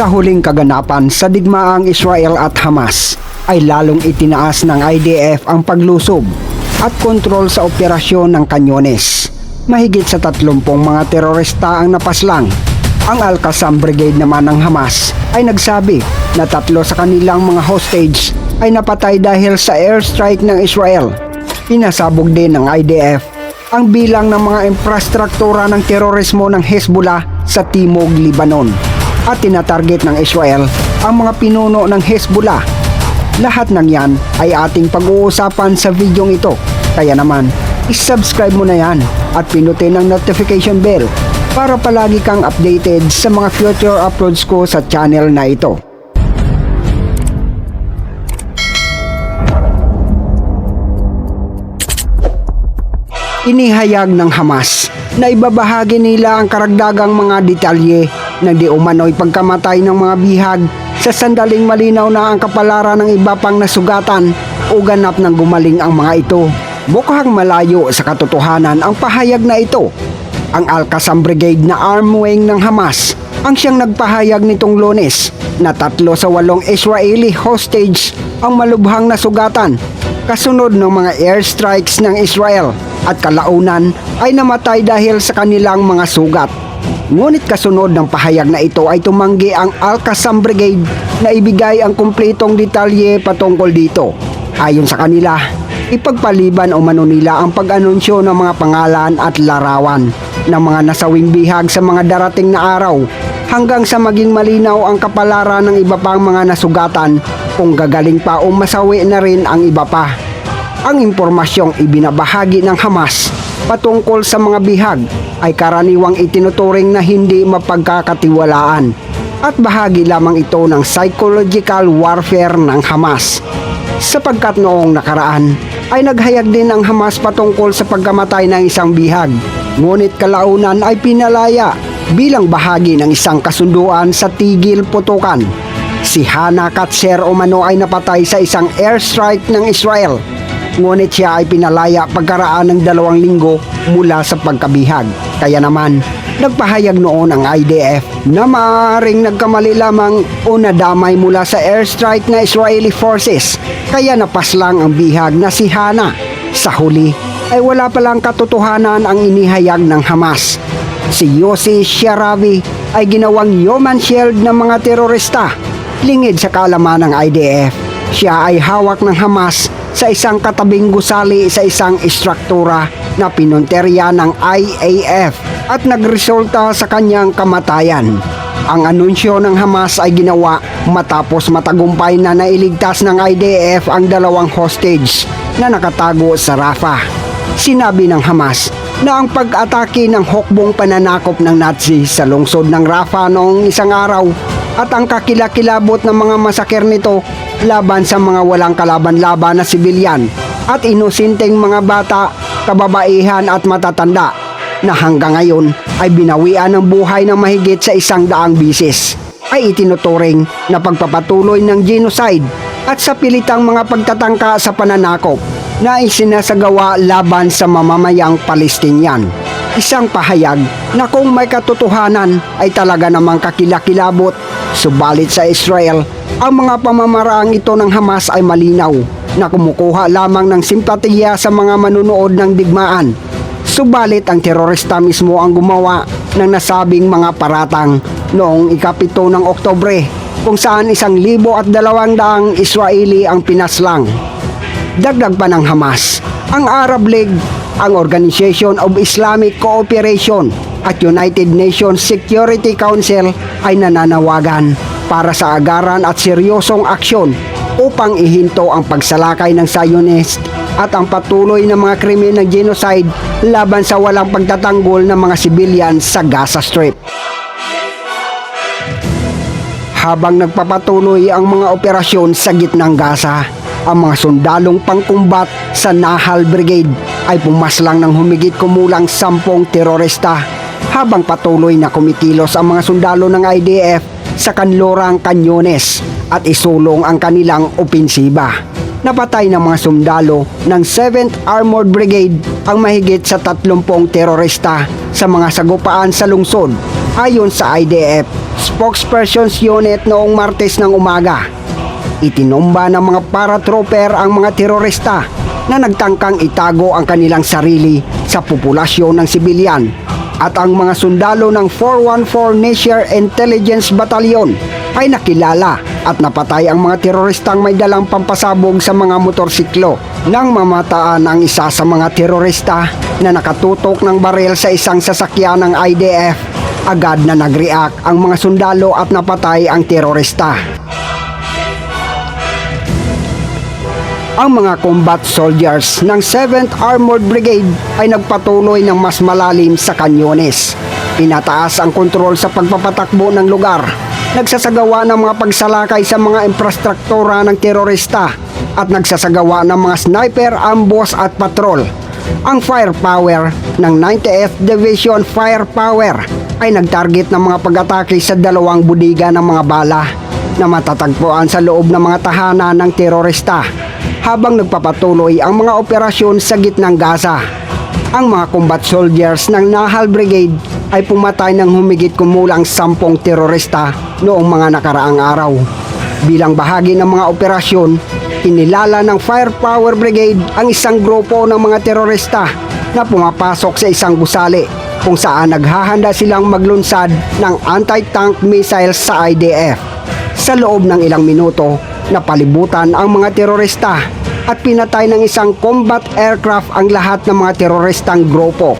Sa huling kaganapan sa digmaang Israel at Hamas ay lalong itinaas ng IDF ang paglusob at kontrol sa operasyon ng kanyones. Mahigit sa 30 mga terorista ang napaslang. Ang Al-Qassam Brigade naman ng Hamas ay nagsabi na tatlo sa kanilang mga hostage ay napatay dahil sa airstrike ng Israel. Pinasabog din ng IDF ang bilang ng mga infrastruktura ng terorismo ng Hezbollah sa Timog, Libanon at tinatarget ng Israel ang mga pinuno ng Hezbollah. Lahat ng yan ay ating pag-uusapan sa videong ito. Kaya naman, isubscribe mo na yan at pinutin ang notification bell para palagi kang updated sa mga future uploads ko sa channel na ito. Inihayag ng Hamas na ibabahagi nila ang karagdagang mga detalye ng di umano'y pagkamatay ng mga bihag sa sandaling malinaw na ang kapalaran ng iba pang nasugatan o ganap ng gumaling ang mga ito. Mukhang malayo sa katotohanan ang pahayag na ito. Ang Al-Qassam Brigade na arm wing ng Hamas ang siyang nagpahayag nitong lunes na tatlo sa walong Israeli hostage ang malubhang nasugatan kasunod ng mga airstrikes ng Israel at kalaunan ay namatay dahil sa kanilang mga sugat. Ngunit kasunod ng pahayag na ito ay tumanggi ang Al-Qassam Brigade na ibigay ang kumpletong detalye patungkol dito. Ayon sa kanila, ipagpaliban o mano nila ang pag-anunsyo ng mga pangalan at larawan ng mga nasawing bihag sa mga darating na araw hanggang sa maging malinaw ang kapalaran ng iba pang mga nasugatan kung gagaling pa o masawi na rin ang iba pa. Ang impormasyong ibinabahagi ng Hamas patungkol sa mga bihag ay karaniwang itinuturing na hindi mapagkakatiwalaan at bahagi lamang ito ng psychological warfare ng Hamas. Sapagkat noong nakaraan ay naghayag din ang Hamas patungkol sa pagkamatay ng isang bihag ngunit kalaunan ay pinalaya bilang bahagi ng isang kasunduan sa tigil putukan. Si Hana Katser Omano ay napatay sa isang airstrike ng Israel ngunit siya ay pinalaya pagkaraan ng dalawang linggo mula sa pagkabihag. Kaya naman, nagpahayag noon ang IDF na maaaring nagkamali lamang o nadamay mula sa airstrike na Israeli forces kaya napaslang ang bihag na si Hana. Sa huli ay wala palang katotohanan ang inihayag ng Hamas. Si Yossi Sharavi ay ginawang human shield ng mga terorista. Lingid sa kaalaman ng IDF, siya ay hawak ng Hamas sa isang katabing gusali sa isang istruktura na pinunterya ng IAF at nagresulta sa kanyang kamatayan. Ang anunsyo ng Hamas ay ginawa matapos matagumpay na nailigtas ng IDF ang dalawang hostage na nakatago sa Rafah. Sinabi ng Hamas na ang pag-atake ng hukbong pananakop ng Nazi sa lungsod ng Rafah noong isang araw at ang kakilakilabot ng mga masakir nito laban sa mga walang kalaban-laban na sibilyan at inosinteng mga bata, kababaihan at matatanda na hanggang ngayon ay binawian ng buhay ng mahigit sa isang daang bisis ay itinuturing na pagpapatuloy ng genocide at sa pilitang mga pagtatangka sa pananakop na isinasagawa laban sa mamamayang Palestinian. Isang pahayag na kung may katotohanan ay talaga namang kakilakilabot Subalit sa Israel, ang mga pamamaraang ito ng Hamas ay malinaw na kumukuha lamang ng simpatiya sa mga manunood ng digmaan. Subalit ang terorista mismo ang gumawa ng nasabing mga paratang noong ikapito ng Oktobre kung saan isang libo at dalawang daang Israeli ang pinaslang. Dagdag pa ng Hamas, ang Arab League, ang Organization of Islamic Cooperation at United Nations Security Council ay nananawagan para sa agaran at seryosong aksyon upang ihinto ang pagsalakay ng Zionist at ang patuloy ng mga krimen ng genocide laban sa walang pagtatanggol ng mga sibilyan sa Gaza Strip. Habang nagpapatuloy ang mga operasyon sa gitnang Gaza, ang mga sundalong pangkumbat sa Nahal Brigade ay pumaslang ng humigit kumulang sampung terorista habang patuloy na kumikilos ang mga sundalo ng IDF sa kanlurang kanyones at isulong ang kanilang opensiba. Napatay ng mga sundalo ng 7th Armored Brigade ang mahigit sa 30 terorista sa mga sagupaan sa lungsod Ayon sa IDF Spokesperson's Unit noong Martes ng umaga, itinumba ng mga paratrooper ang mga terorista na nagtangkang itago ang kanilang sarili sa populasyon ng sibilyan at ang mga sundalo ng 414 Nature Intelligence Battalion ay nakilala at napatay ang mga teroristang may dalang pampasabog sa mga motorsiklo nang mamataan ang isa sa mga terorista na nakatutok ng baril sa isang sasakyan ng IDF. Agad na nag-react ang mga sundalo at napatay ang terorista. Ang mga combat soldiers ng 7th Armored Brigade ay nagpatuloy ng mas malalim sa kanyones. Pinataas ang kontrol sa pagpapatakbo ng lugar. Nagsasagawa ng mga pagsalakay sa mga infrastruktura ng terorista at nagsasagawa ng mga sniper ambush at patrol. Ang firepower ng 90th Division Firepower ay nagtarget ng mga pag-atake sa dalawang budiga ng mga bala na matatagpuan sa loob ng mga tahanan ng terorista habang nagpapatuloy ang mga operasyon sa gitnang Gaza. Ang mga combat soldiers ng Nahal Brigade ay pumatay ng humigit kumulang sampung terorista noong mga nakaraang araw. Bilang bahagi ng mga operasyon, inilala ng Firepower Brigade ang isang grupo ng mga terorista na pumapasok sa isang gusali kung saan naghahanda silang maglunsad ng anti-tank missiles sa IDF. Sa loob ng ilang minuto, napalibutan ang mga terorista at pinatay ng isang combat aircraft ang lahat ng mga teroristang grupo.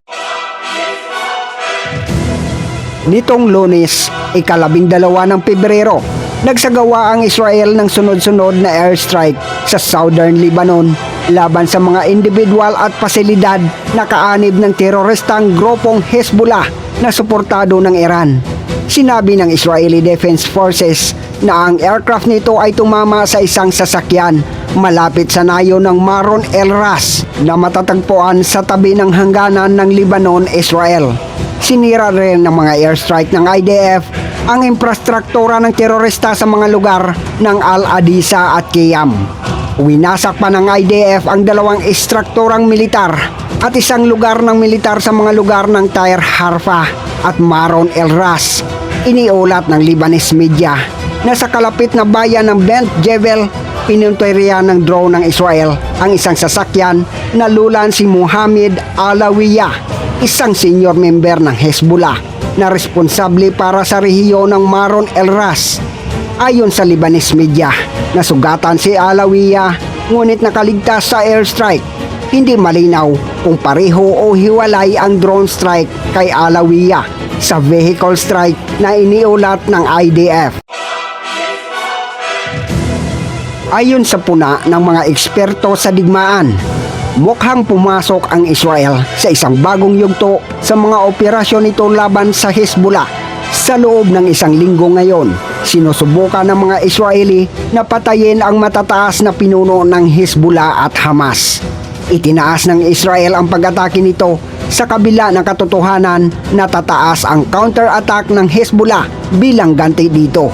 Nitong lunes, ikalabing dalawa ng Pebrero, nagsagawa ang Israel ng sunod-sunod na airstrike sa southern Lebanon laban sa mga individual at pasilidad na kaanib ng teroristang grupong Hezbollah na suportado ng Iran. Sinabi ng Israeli Defense Forces na ang aircraft nito ay tumama sa isang sasakyan malapit sa nayo ng Maron El Ras na matatagpuan sa tabi ng hangganan ng Lebanon, Israel. Sinira rin ng mga airstrike ng IDF ang infrastruktura ng terorista sa mga lugar ng Al-Adisa at Qiyam. Winasak pa ng IDF ang dalawang istrukturang militar at isang lugar ng militar sa mga lugar ng Tair Harfa at Maron El Ras. Iniulat ng Lebanese media na sa kalapit na bayan ng Bent Jebel, pinunteriya ng drone ng Israel ang isang sasakyan na lulan si Muhammad Alawiya, isang senior member ng Hezbollah na responsable para sa rehiyon ng Maron El Ras. Ayon sa Lebanese media, nasugatan si Alawiya ngunit nakaligtas sa airstrike. Hindi malinaw kung pareho o hiwalay ang drone strike kay Alawiya sa vehicle strike na iniulat ng IDF. Ayon sa puna ng mga eksperto sa digmaan, mukhang pumasok ang Israel sa isang bagong yugto sa mga operasyon nito laban sa Hezbollah. Sa loob ng isang linggo ngayon, sinusubukan ng mga Israeli na patayin ang matataas na pinuno ng Hezbollah at Hamas. Itinaas ng Israel ang pag-atake nito sa kabila ng katotohanan na tataas ang counter-attack ng Hezbollah bilang ganti dito.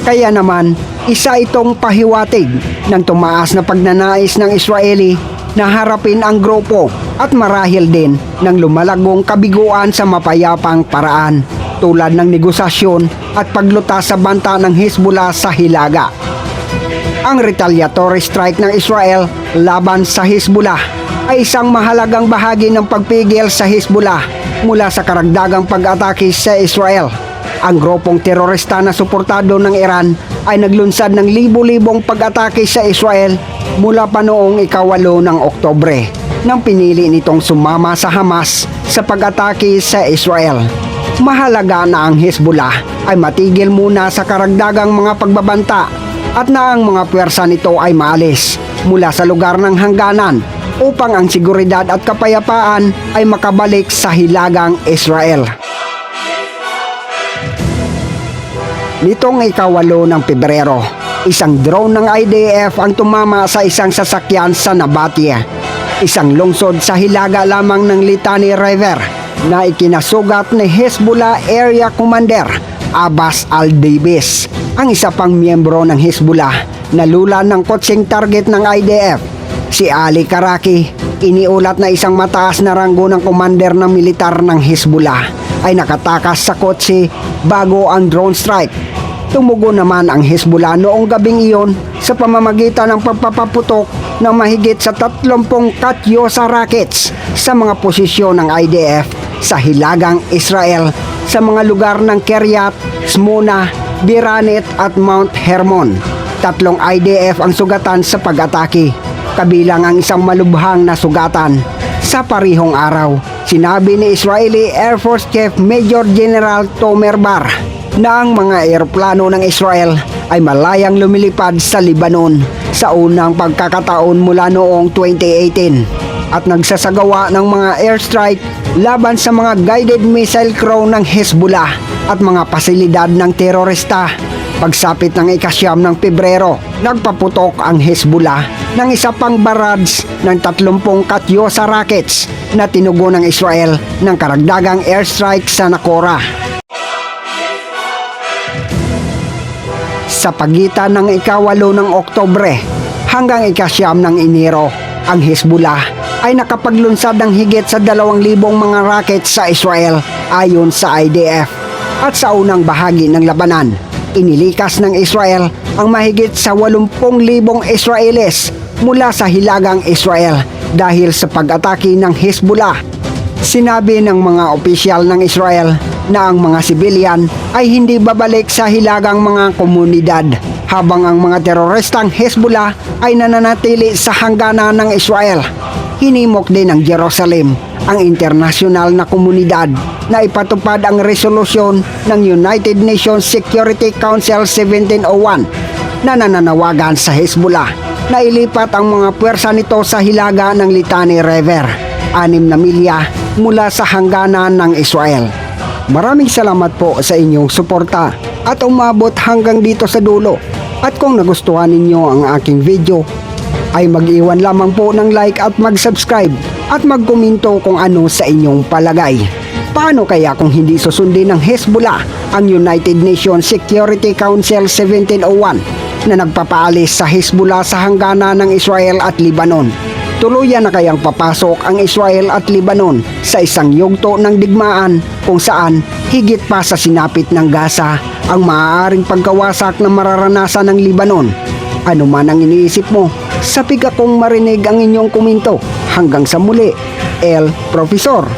Kaya naman, isa itong pahiwatig ng tumaas na pagnanais ng Israeli na harapin ang grupo at marahil din ng lumalagong kabiguan sa mapayapang paraan tulad ng negosasyon at paglutas sa banta ng Hezbollah sa Hilaga. Ang retaliatory strike ng Israel laban sa Hezbollah ay isang mahalagang bahagi ng pagpigil sa Hezbollah mula sa karagdagang pag-atake sa Israel. Ang grupong terorista na suportado ng Iran ay naglunsad ng libo-libong pag-atake sa Israel mula pa noong ikawalo ng Oktobre nang pinili nitong sumama sa Hamas sa pag-atake sa Israel. Mahalaga na ang Hezbollah ay matigil muna sa karagdagang mga pagbabanta at na ang mga pwersa nito ay maalis mula sa lugar ng hangganan upang ang seguridad at kapayapaan ay makabalik sa hilagang Israel. Nitong ikawalo ng Pebrero, isang drone ng IDF ang tumama sa isang sasakyan sa Nabatia, isang lungsod sa hilaga lamang ng Litani River na ikinasugat ni Hezbollah Area Commander Abbas Al-Davis, ang isa pang miyembro ng Hezbollah na lula ng kotseng target ng IDF. Si Ali Karaki, iniulat na isang mataas na ranggo ng commander ng militar ng Hezbollah ay nakatakas sa kotse bago ang drone strike. Tumugo naman ang Hezbollah noong gabing iyon sa pamamagitan ng pagpapaputok ng mahigit sa 30 Katyosa rockets sa mga posisyon ng IDF sa Hilagang Israel sa mga lugar ng Kiryat, Smona, Biranit at Mount Hermon. Tatlong IDF ang sugatan sa pag-atake, kabilang ang isang malubhang na sugatan. Sa parihong araw, sinabi ni Israeli Air Force Chief Major General Tomer Bar na ang mga eroplano ng Israel ay malayang lumilipad sa Lebanon sa unang pagkakataon mula noong 2018 at nagsasagawa ng mga airstrike laban sa mga guided missile crew ng Hezbollah at mga pasilidad ng terorista. Pagsapit ng ikasyam ng Pebrero, nagpaputok ang Hezbollah ng isa pang barrage ng 30 Katyosa rockets na tinugo ng Israel ng karagdagang airstrike sa Nakora. Sa pagitan ng ikawalo ng Oktobre hanggang ikasyam ng Enero, ang Hezbollah ay nakapaglunsad ng higit sa 2,000 mga rocket sa Israel ayon sa IDF. At sa unang bahagi ng labanan, inilikas ng Israel ang mahigit sa 80,000 Israelis mula sa hilagang Israel dahil sa pag-atake ng Hezbollah Sinabi ng mga opisyal ng Israel na ang mga sibilyan ay hindi babalik sa hilagang mga komunidad habang ang mga teroristang Hezbollah ay nananatili sa hangganan ng Israel. Hinimok din ng Jerusalem ang internasyonal na komunidad na ipatupad ang resolusyon ng United Nations Security Council 1701 na nananawagan sa Hezbollah na ilipat ang mga puwersa nito sa hilaga ng Litani River, anim na milya mula sa hangganan ng Israel. Maraming salamat po sa inyong suporta at umabot hanggang dito sa dulo. At kung nagustuhan ninyo ang aking video, ay mag-iwan lamang po ng like at mag-subscribe at magkomento kung ano sa inyong palagay. Paano kaya kung hindi susundin ng Hezbollah ang United Nations Security Council 1701 na nagpapaalis sa Hezbollah sa hangganan ng Israel at Lebanon? Tuluyan na kayang papasok ang Israel at Lebanon sa isang yugto ng digmaan kung saan higit pa sa sinapit ng Gaza ang maaaring pagkawasak na mararanasan ng Lebanon. Ano man ang iniisip mo, sapig akong marinig ang inyong komento. Hanggang sa muli, El Profesor.